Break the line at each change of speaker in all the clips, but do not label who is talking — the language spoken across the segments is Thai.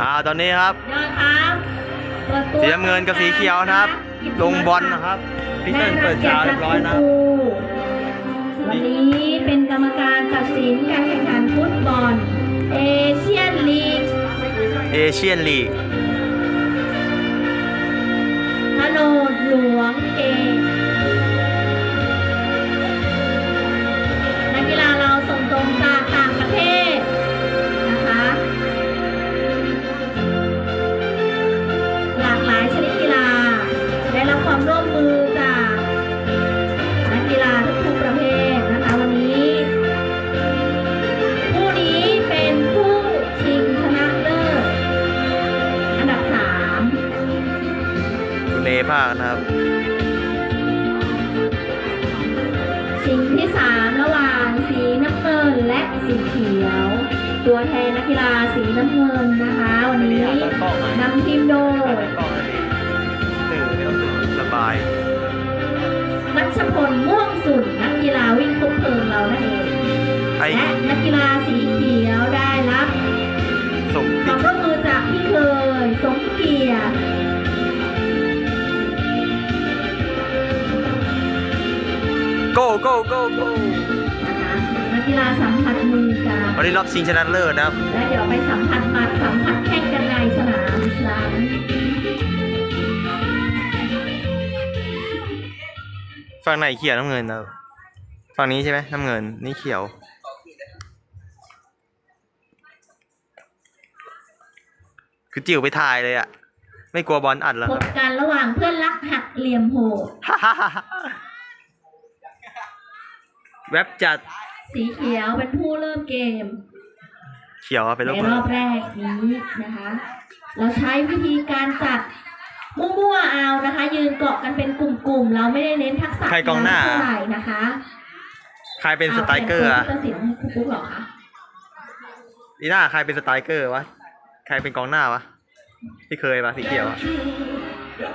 อ่าตอนนี้ครับ
ยอดครับเปิดตัว
สีน้ำเงินกับสีเขียวนะครับ ลงบอลนะครับพี่เติ้ลเปิดจาวเรียบร้อยนะ
วันนี้เป็นกรรมการตัดสินการแข่งขันฟุตบอลเอเชียนลีก
เอเชียนลีก
พโนดหลวงเก ความร่วมมือจากนักกีฬาทุกๆประเภทนะคะวันนี้ผู้นี้เป็นผู้ชิงชนะเลิศอันดับสาม
คุณเอภาคนะครับ
ชิงที่3ระหว่างสีน้ำเงินและสีเขียว ตัวแทนนักกีฬาสีน้ำเงินนะคะวัน กกีฬาสีเขียวได้รับ
สม
ความร่วมมือจากพี่เคยสมเกียรติ
โก้โก้โก้โก้
นะคะนักกีฬาสัมผัสมือกัน
วันนี้รอบชิงชนะเลิศนะครับ
และเดี๋ยวไปสัมผัสหมัดสัมผัสแข้งกันในสนามอีกครั้ง
ฝั่งไหนเขียวน้ำเงินนะครับฝั่งนี้ใช่ไหมน้ำเงินนี่เขียว คือจิ๋วไปถ่ายเลยอะไม่กลัวบอลอัดแล้ว
พ
ครับ
บ กันระหว่างเพื่อนรักหักเหลี่ยมโหด
แว็บจัด
สีเขียวเป็นผู้เริ่มเกม
เขียวอะไป
ใน
ลบ
รอบแรกนี้นะคะ เราใช้วิธีการจัดมั่วๆเอานะคะ ยืนเกาะกันเป็นกลุ่มๆ เราไม่ได้เน้นทักษะ
ใครกองหน้า
เท่าไหร่นะคะ
ใครเป็นสไตรเกอร์อะา
เป็นผู้ตัดสินให้คุณปุ๊กเหรอคะ
อีน่าใครเป็นสไตรเกอร์วะ ใครเป็นกองหน้าวะ ที่เคยปะสีเขียวอะ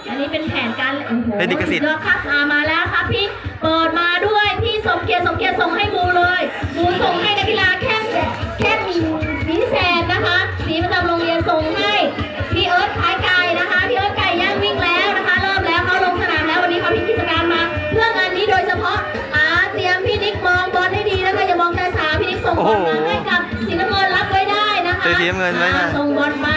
อันนี้เป็นแผนการโอ้โห
เป็นลิขสิทธิ์
สุดยอดครับอ่ามาแล้วครับพี่เปิดมาด้วยพี่สมเกียรติสมเกียรติส่งให้บูเลยบูส่งให้นักกีฬาแค่แค่สีแสนนะคะสีประจำโรงเรียนส่งให้พี่เอิร์ธขายไก่นะคะพี่เอิร์ธไก่ย่างวิ่งแล้วนะคะ เริ่มแล้วเขาลงสนามแล้ววันนี้เขาพิกิจการมา เพื่องานนี้โดยเฉพาะอ่าเตรียมพี่นิกมองบอลให้ดีนะคะอย่ามองแต่สาพี่นิกส่งบอลมาให้กับสีน้ำเงินรับไว้ได้นะคะ
เจอสีน้ำเงินไว้นะ
อ่าส่งบอลไป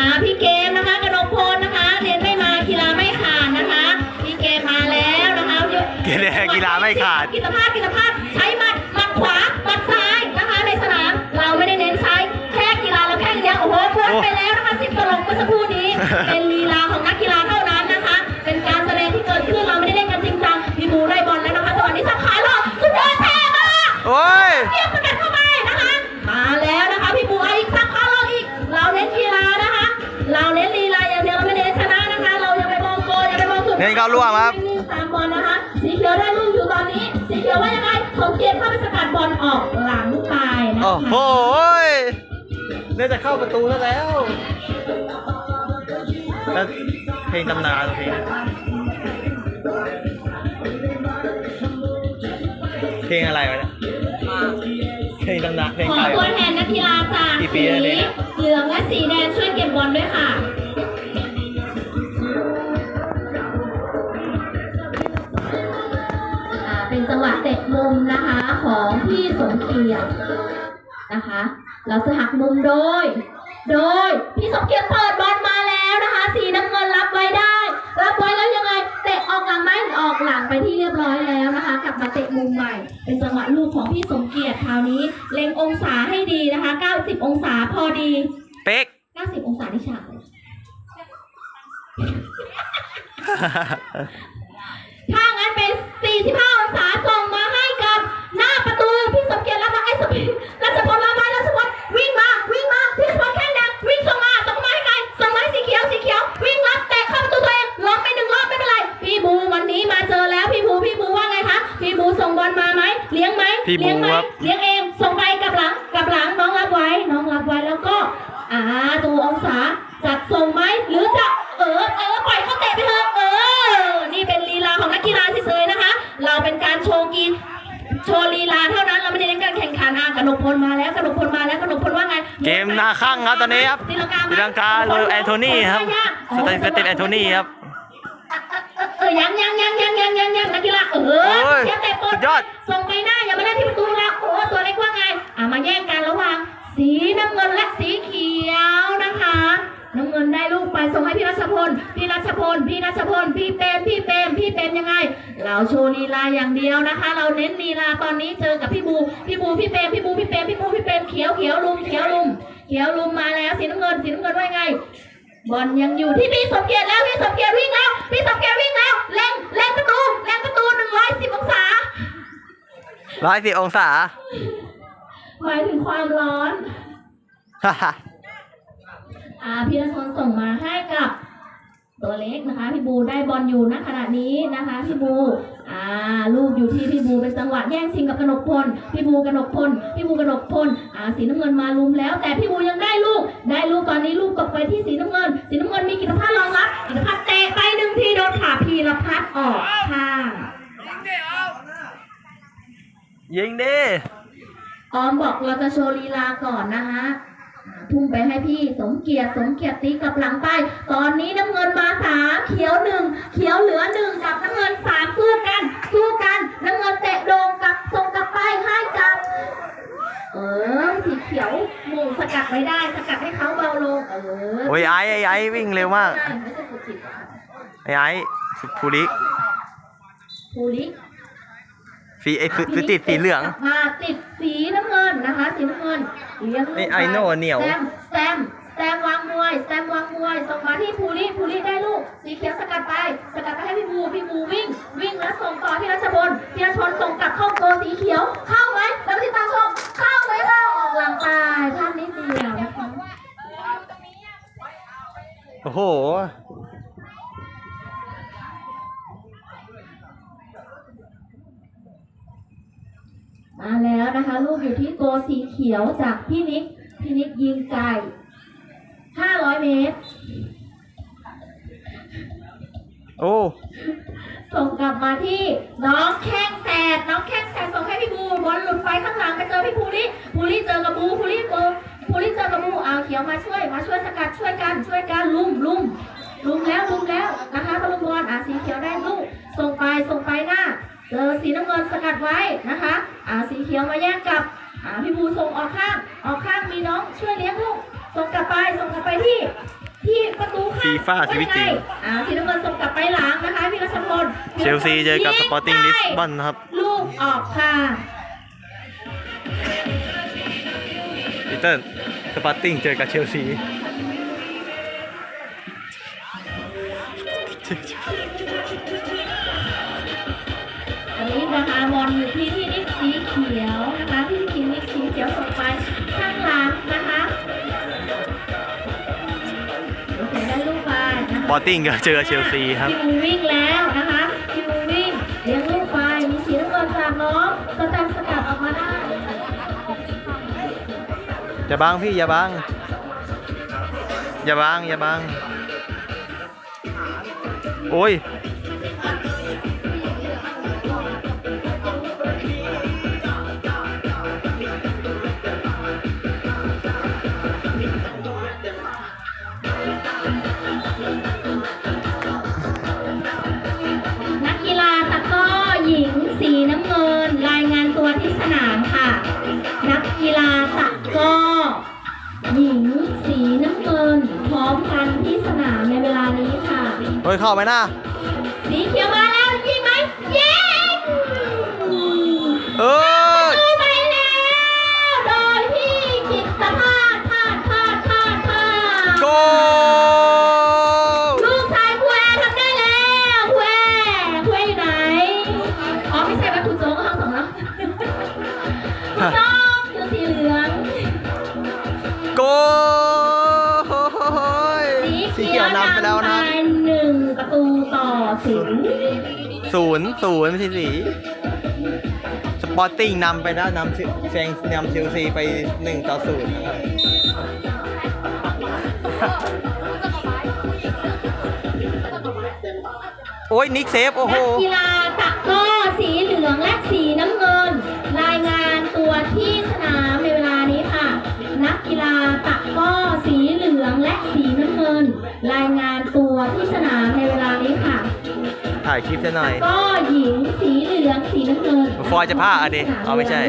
อ่าพี่เกมนะคะกนกพลนะคะเรียนไม่มากีฬาไม่ขาดนะคะพี่เกมมาแล้วนะคะยก
กีฬากีฬาไม่ขาด
กิจภาพกิจภาพ เน้นเข้าร่วมครั
บ
ตามบอลนะคะ สีเขียวได้ลูกอยู่ตอนนี้ สีเขียวว่ายังไงสมเกียรติเข้าไปสกัดบอลออกหลังไปนะ
โอ้
คะ
โหยน่าจะเข้าประตูแล้วแล้วแล้วเพลงตำนานเพลงเพลงอะไรวะเนี่ยเพลงตำนานเพลง
ขอ
ไทย
ตัว
วะ
แทนนักกีฬาจาก
กี่ปี
สี
แล้วเนี่ย
เหลืองและสีแดงช่วยเก็บบอลด้วยค่ะ จังหวะเตะมุมนะคะของพี่สมเกียรตินะคะ เราจะหักมุมโดย โดยพี่สมเกียรติเปิดบอลมาแล้วนะคะ สีน้ำเงินรับไว้ได้ รับไว้แล้วยังไงเตะออกหลังไหมออกหลังไปที่เรียบร้อยแล้วนะคะ กลับมาเตะมุมใหม่ เป็นจังหวะลูกของพี่สมเกียรติคราวนี้เล็งองศาให้ดีนะคะ 90 องศาพอดี
เป๊ก
90 องศาที่ฉาก ถ้างั้นเป็น 45 องศาส่งมาให้กับหน้าประตูพี่สมเกียรติรับมาไอ้สมรัชพลรับไว้รัชพลวิ่งมาวิ่งมาพี่สมพลแข้งแดงวิ่งส่งมาส่งมาให้ใครส่งมาให้สีเขียวสีเขียว วิ่งรับแตะเข้าประตูตัวเองล็อกไปหนึ่งรอบไม่เป็นไร พี่บูวันนี้มาเจอแล้วพี่บูพี่บูว่าไงคะพี่บูส่งบอลมาไหมเลี้ยงไหม
พี่บู
เลี้ยงไหม
ครับ
เลี้ยงเองส่งไปกลับหลังกลับหลังน้องรับไว้น้องรับไว้แล้วก็อ่าตัวองศา ข้างครั
บตอนนี้ครับ
ตีลังกาไหม
ตีลังกาโดยแอนโทนีครับสเตฟเตนแอนโทนีครับ
เออยังยังยังยังยังยังยังนักกีฬาเอ
โอ้
อยเทียบแต่ป
สุดยอด
ส่งไปหน้าอย่ามาเล่นที่ประตูแล้วโอ้ตัวเล็กว่าไงอะมาแย่งกันระหว่างสีน้ำเงินและสีเขียวนะคะ น้ำเงินได้ลูกไปส่งให้พี่รัชพลพี่รัชพลพี่รัชพลพี่เปรมพี่เปรมพี่เปรมยังไง เราโชว์ลีลาอย่างเดียวนะคะ เราเน้นลีลาตอนนี้เจอกับพี่บูพี่บูพี่เปรมพี่บูพี่เปรมพี่บูพี่เปรมเขียวเขียวลุมเขียวลุม เขียวลุมมาแล้วสีน้ำเงินสีน้ำเงินว่าไง บอลยังอยู่ที่พี่สมเกียรติแล้วพี่สมเกียรติวิ่งแล้วพี่สมเกียรติวิ่งแล้วเล็งเล็งประตูเล็งประตูหนึ่งร้อยสิบองศา
ร้อยสิบองศา
หมายถึงความร้อน
ฮ่าฮ่า
อ่าพี่รัชนส่งมาให้กับ ตัวเล็กนะคะ พี่บูได้บอลอยู่ณขณะนี้นะคะ พี่บูอ่าลูกอยู่ที่พี่บูเป็นจังหวะแย่งชิงกับกนกพลพี่บูกนกพลพี่บูกนกพลอ่าสีน้ำเงินมาลุมแล้ว แต่พี่บูยังได้ลูก ได้ลูกตอนนี้ลูกตกไปที่สีน้ำเงิน สีน้ำเงินมีกิตพัฒน์รองรับกิตพัฒน์เตะไปหนึ่งทีโดนขาพีรพัฒน์ออกข้าง
ยิงดิ
ออมบอกเราจะโชว์ลีลาก่อนนะคะอ่า ทุ่มไปให้พี่สมเกียรติสมเกียรติตีกลับหลังไป ตอนนี้น้ำเงินมาสามเขียวหนึ่งเขียวเหลือหนึ่งกับน้ำเงินสามสู้กันสู้กัน น้ำเงินเตะโดงกับส่งกลับไปให้กับ เออสีเขียวหมุงสกัดไม่ได้ สกัดให้เขาเบาลงเออ
โอ้ยไอ้ไอ้ไอ้วิ่งเร็วมาก
ใช่ไม่ใช่สุดจิตอะ
ไอ้ไอ้สุภูริ
ภูริ
สีไอ้สุสุติดสีเหลือง
มาติดสีน้ำเงินนะคะ สีน้ำเงินเลี้ยงลูก
นี่ไอโน่เหนียว
แซมแซมแซมวางมวยแซมวางมวยส่งมาที่ภูริภูริได้ลูก สีเขียวสกัดไป สกัดไปให้พี่ภูพี่ภูวิ่ง วิ่งแล้วส่งต่อที่รัชพลที่รัชพลส่งกลับเข้าโกสีเขียว เข้าไหมแล้วที่ตามชม เข้าไหมเข้าออกหลังตายท่านนิดเดียวนะคะ
โอ้โห
มาแล้วนะคะลูกอยู่ที่โกสีเขียวจากพี่นิกพี่นิกยิงไก่500เมตร
โอ้
ส่งกลับมาที่น้องแข้งแสดน้องแข้งแสดส่งให้พี่บูบอลหลุดไปข้างหลังไปเจอพี่ภูริภูริเจอกับบูภูริเจอภูริเจอกับบูเอาเขียวมาช่วยมาช่วยสกัดช่วยกันช่วยกันลุมลุมลุมแล้วลุมแล้วนะคะตะลุมบอลอะสีเขียวได้ลูกส่งไปส่งไปหน้า เจอสีน้ำเงินสกัดไว้นะคะอ่าสีเขียวมาแย่งกับอ่าพี่บูส่งออกข้างออกข้างมีน้องช่วยเลี้ยงลูกส่งกลับไปส่งกลับไปที่ที่ประตูข้าง
ฟีฟ่าชีวิตจริง
อ่าสีน้ำเงินส่งกลับไปหลังนะคะพี่รัชพล
เชลซีเจอกับสปอร์ติ้งลิสบอนครับ
ลูกออกค่ะ
พีเตอร์สปอร์ติ้งเจอกับเชลซี
นะคะบอลอยู่ที่ที่นิกสีเขียวนะคะที่ทีนิกสีเขียวส่งไปข้างหลังนะคะโอเคได้ลูกไปนะ
ส
คะ
ปอร์ติ้งเจอกับเชลซีครับ
พี่มูวิ่งแล้วนะคะพี่มูวิ่งเลี้ยงลูกไปมีสีน้ำเงินจากน้องสแตมสกัดออกมาได้
อย่าบังพี่อย่าบังอย่าบังอย่าบังโอ้ย
มกันที่สนามในเวลานี้ค่ะ
เฮ้ยเข้าไหมนะ
สีเขียวมาแล้วยิงไหมยิง
เอ
อ ศูนย์
ศูนย์ศูนย์ไม่ใช่สีสปอร์ติ้งนำไปแล้วนำแซงนำเชลซีไปหนึ่งต่อศูนย์นะครับโอ้ยนิกเซฟ โอ้โห
นักกีฬาตะกร้อสีเหลืองและสี
ถ่ายคลิปซะหน่อย
ก็หญิงสีเหลืองสีน้ำเงิน
ฟอยจะพาอะดิเอาไม่ใช่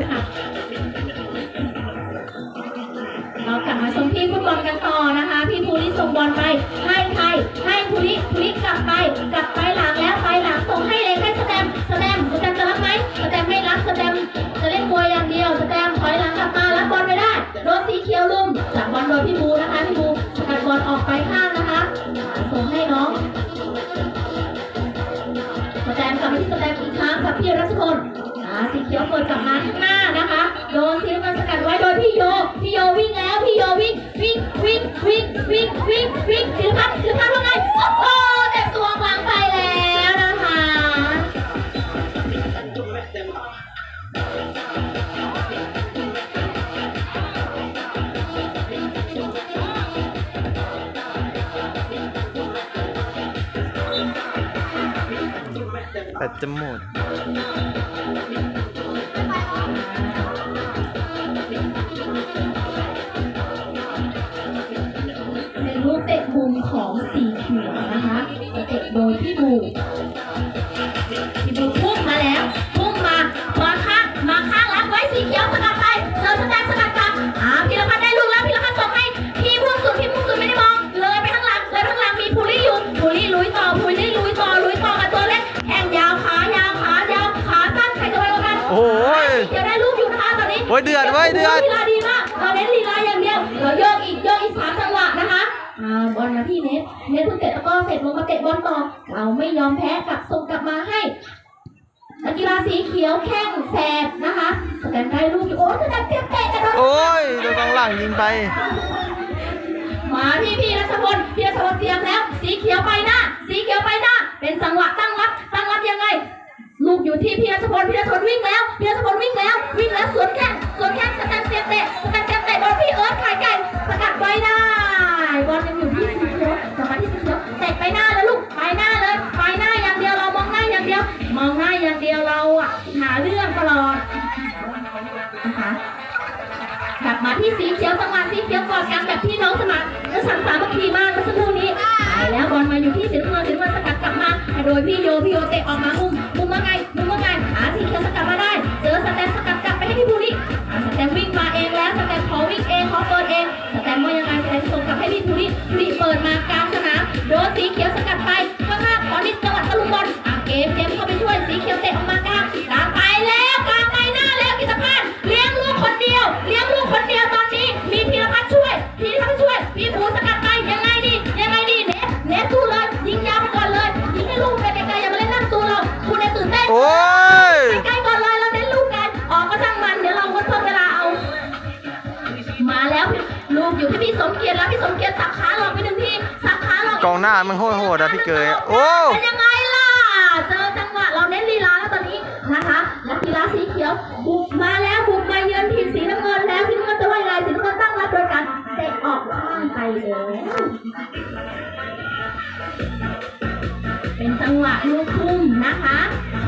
เรากลับมาชมทีมฟุตบอลกันต่อนะคะ พี่ภูริส่งบอลไปให้ใครให้ภูริภูริกลับไป กลับไปหลังแล้วไปหลังส่งให้เองให้สแตมป์สแตมป์สแตมป์จะรับไหมสแตมป์ไม่รับสแตมป์จะเล่นมวยอย่างเดียวสแตมป์ถอยหลังกลับมารับบอลไม่ได้โดนสีเขียวลุมจากบอลโดนพี่บูนะคะพี่บูสกัดบอลออกไปข้างนะคะส่งให้น้องส แตมกลับมาที่สแตมอีกครั้งกับพี่รัชพลอาสีเขียวเปิดกลับมาข้างหน้านะคะ โยนทีลมันสกัดไว้โดยพี่โย พี่โยวิ่งแล้ว พี่โย นะคะเตะโดยพี่บูพี่บูพุ่งมาแล้วพุ่งมามาข้างมาข้างรับไว้สีเขียวสกัดไปเจอสแตมป์สกัดกลับอ่าพีรพัฒน์ได้ลูกแล้วพีรพัฒน์ส่งให้พี่พุ่งสุดพี่พุ่งสุดไม่ได้มองเลยไปข้างหลังเลยไปข้างหลังมีภูริอยู่ภูริลุยต่อภูริลุยต่อลุยต่อกับตัวเล็กแข้งยาวขายาวขายาวขาสั้นใครจะไปกว่ากัน
โอ้ย
เดี๋ยวได้ลูกอยู่นะคะตอนนี้
โอ้ยเดือดเว้ยเดือด
บอลต่อเราไม่ยอมแพ้กลับส่งกลับมาให้นักกีฬาสีเขียวแข้งแสบนะคะสแตนได้ลูกอยู่โอ้ยสแตนเตะเตะกระโดด
โอ้ยโดนกองหลังยิงไป
มาที่พี่รัชพลพี่รัชพลเตรียมแล้ว สีเขียวไปหน้าสีเขียวไปหน้าเป็นจังหวะตั้งรับตั้งรับยังไง ลูกอยู่ที่พี่รัชพลพี่รัชพลวิ่งแล้วพี่รัชพลวิ่งแล้ว วิ่งแล้วสวนแข้งสวนแข้งสแตนเตะเตะสแตนเตะเตะบอลพี่เอิร์ธขายไก่สกัดไว้ได้บอลยังอยู่ที่ มองหน้าอย่างเดียวเราอะหาเรื่องตลอดนะคะ กลับมาที่สีเขียวจังหวะสีเขียวกอดกันแบบพี่น้องสมัครและสันสามัคคีมากเมื่อสักครู่นี้ไปแล้วบอลมาอยู่ที่สีน้ำเงินสีน้ำเงินสกัดกลับมา โดยพี่โยพี่โยเตะออกมามุมมุมว่าไงมุมว่าไงหาสีเขียวสกัดมาได้ เจอสแตมสกัดกลับไปให้พี่ภูริสแตมวิ่งมาเองแล้วสแตมขอวิ่งเองขอเปิดเองสแตมว่ายังไงสแตมส่งกลับให้พี่ภูริภูริเปิดมากลางสนามโดนสีเขียวสกัดไปข้างหน้าตอนนี้จังหวะตะลุมบอลอะเกมเกม เข้าไปช่วยสีเขียวเตะออกมากลางกลางไปแล้วกลางไปหน้าแล้วกิตภาสเลี้ยงลูกคนเดียว เลี้ยงลูกคนเดียวตอนนี้ มีพีรพัฒน์ช่วยพีรพัฒน์ช่วยพี่ภูสกัดไปยังไงดียังไงดีเน็ตเน็ตสู้เลยยิงยาวไปก่อนเลยยิงให้ลูกไปไกลๆอย่ามาเล่นหน้าประตูเราคุณเน็ตตื่นเต้น
โอ้ย
ใกล้ๆก่อนเลยเราเน้นลูกกันออกก็ช่างมันเดี๋ยวเราก็เพิ่มเวลาเอา มาแล้วลูกอยู่ที่พี่สมเกียรติแล้วพี่สมเกียรติสับขาหลอกไปหนึ่งทีสับขาหลอก
กองหน้ามันโหดๆอะพี่เกยโอ้
เป็นยังไง หวะลูกทุ่มนะคะ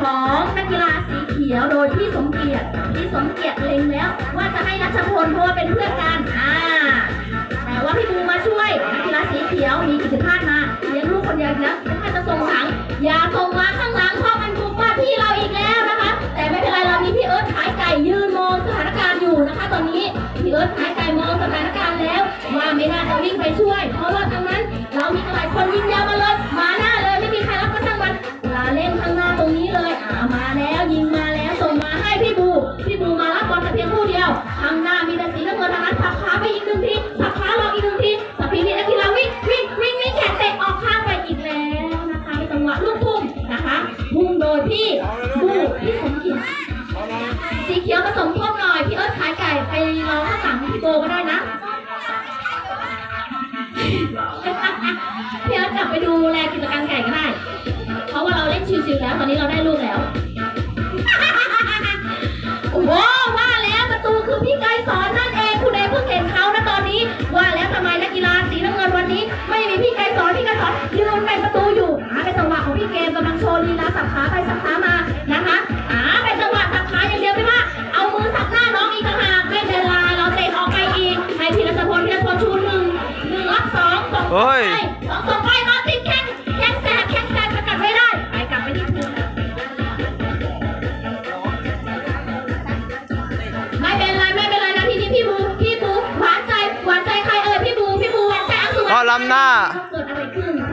ของนักกีฬาสีเขียวโดยพี่สมเกียรติพี่สมเกียรติเล็งแล้ว ว่าจะให้รัชพลเพราะว่าเป็นเพื่อนกันอ่าแต่ว่าพี่บูมาช่วยนักกีฬาสีเขียวมีกิจพลาดมาเลี้ยงลูกคนเดียวอีกแล้วถ้าจะส่งหลังอย่าส่งมาข้างหลังเพราะมันบุกมาที่เราอีกแล้วนะคะ แต่ไม่เป็นไรเรามีพี่เอิร์ธขายไก่ยืนมองสถานการณ์อยู่นะคะ ตอนนี้พี่เอิร์ธขายไก่มองสถานการณ์แล้วว่าไม่น่าจะวิ่งไปช่วย เพราะว่าทางนั้นเรามีหลายคนยิงยาวมาเลยมาหน้า เล่นข้างหน้าตรงนี้เลยอ่ามาแล้วยิงมาแล้วส่งมาให้พี่บูพี่บูมา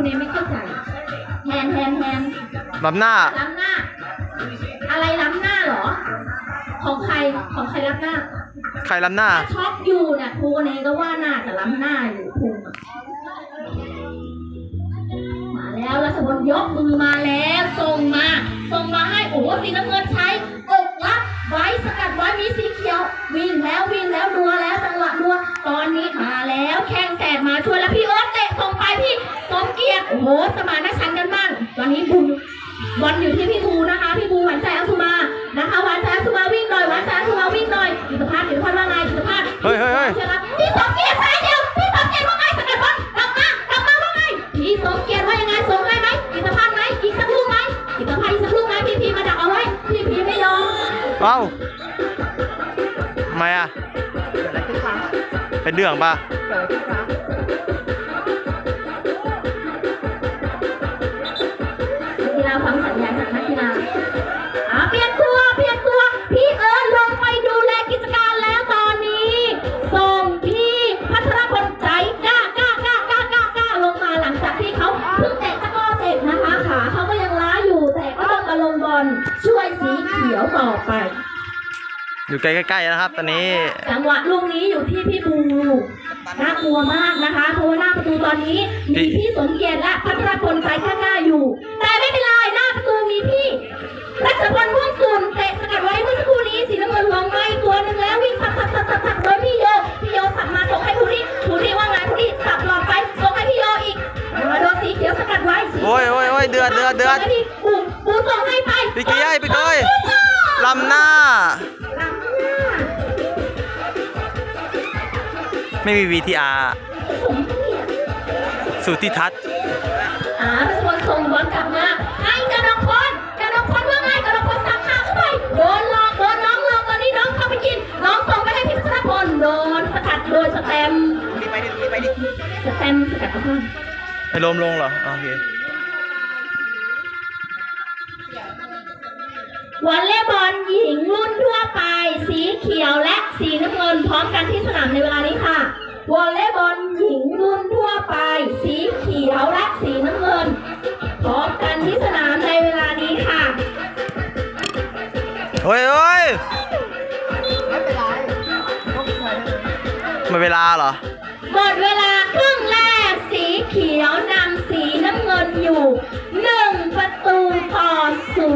ขึ้นคุณเอไม่เข้าใจแทนแทนแทน
ล้ำหน้า
ล้ำหน้า อะไรล้ำหน้าเหรอ ของใครของใครล้ำหน้า
ใครล้ำหน้า
ช็อปอยู่เนี่ยครูเนก็ว่าน่าจะล้ำหน้าอยู่ครูอะมาแล้วรัชบนยกมือมาแล้วส่งมาส่งมาให้โอ้โหสีน้ำเงินใช้อกรับไว้สกัดไว้มีสีเขียว วิ่งแล้ววิ่งแล้วดัวแล้วจังหวะดัวตอนนี้มาแล้วแข้งแสบมาช่วยแล้วพี่เอิร์ธเตะ ส่งไปพี่สมเกียรติโอ้โหสมานฉันท์กันบ้างตอนนี้บุญบอลอยู่ที่พี่บูนะคะ พี่บูหวานใจอัสุมานะคะหวานใจอัสุมาวิ่งหน่อยหวานใจอัสุมาวิ่งหน่อยจิตรภาพจิตรภาพว่าไงจิตรภาพ
เฮ้ยเฮ้ยเฮ้ย
พี่สมเกียรติสายเดียวพี่สมเกียรติว่าไงสกัดบอลกลับมากลับมาว่าไงพี่สมเกียรติว่ายังไงส่งให้ไหมจิตรภาพไหมอีกสักลูกไหมจิตรภาพอีกสักลูกไหมพี่พีมาดักเอาไว้พี่พีไม่ยอม
เอ้าทำไมอะเป็นเรื่องปะ
นักกีฬาฟังสัญญาณจากนักกีฬาอ่าเปลี่ยนตัวเปลี่ยนตัวพี่เอิญลงไปดูแลกิจการแล้วตอนนี้ส่งพี่พัทรพลใจกล้ากล้ากล้ากล้ากล้ากล้าลงมาหลังจากที่เขาเพิ่งเตะตะกร้อเสร็จนะคะขาเขาก็ยังล้าอยู่แต่ก็ต้องมาลงบอลช่วยสีเขียวต่อไป
อยู่ใกล้ๆนะครับ ตอนนี้
จังหวะลูกนี้อยู่ที่พี่บูน่ากลัวมากนะคะเพราะว่าหน้าประตูตอนนี้มีพี่สมเกียรติและพัทรพลใจข้างหน้าอยู่แต่ พี่รัชพลม่วงสุนเตะสกัดไว้เมื่อสักครู่นี้สีน้ำเงินลงมาอีกตัวหนึ่งแล้ววิ่งสับสับสับสับสับโดยพี่โยพี่โยสับมาส่งให้ผู้นี้ผู้นี้ว่าไงผู้นี้สับหลอดไปส่งให้พี่โยอีกมาโดนสีเขียวสกัดไว้
โอ้ยโอ้ยโอ้ยเดือดเดือดเดือด
ส่งให้พี่ปูปูส่งให้ไป
พี่เกยพี่เกยลำหน้า
ลำหน้า
ไม่มี VTR
สุติ
ทธิทัศน์
อ่าเป็นคนส่งบอล
ไอ้ลมลงเหรอโอเค
วอลเลย์บอลหญิงรุ่นทั่วไป สีเขียวและสีน้ำเงินพร้อมกันที่สนามในเวลานี้ค่ะ วอลเลย์บอลหญิงรุ่นทั่วไป สีเขียวและสีน้ำเงิน พร้อมกันที่สนามในเวลานี้ค่ะ
เฮ้ยเฮ้ย
ไม่เป็นไรก็เคย
ไม่เวลาเหรอ
หมดเวลาครึ่งแรกสีเขียวนำสีน้ำเงินอยู่หนึ่งประตูต่อศู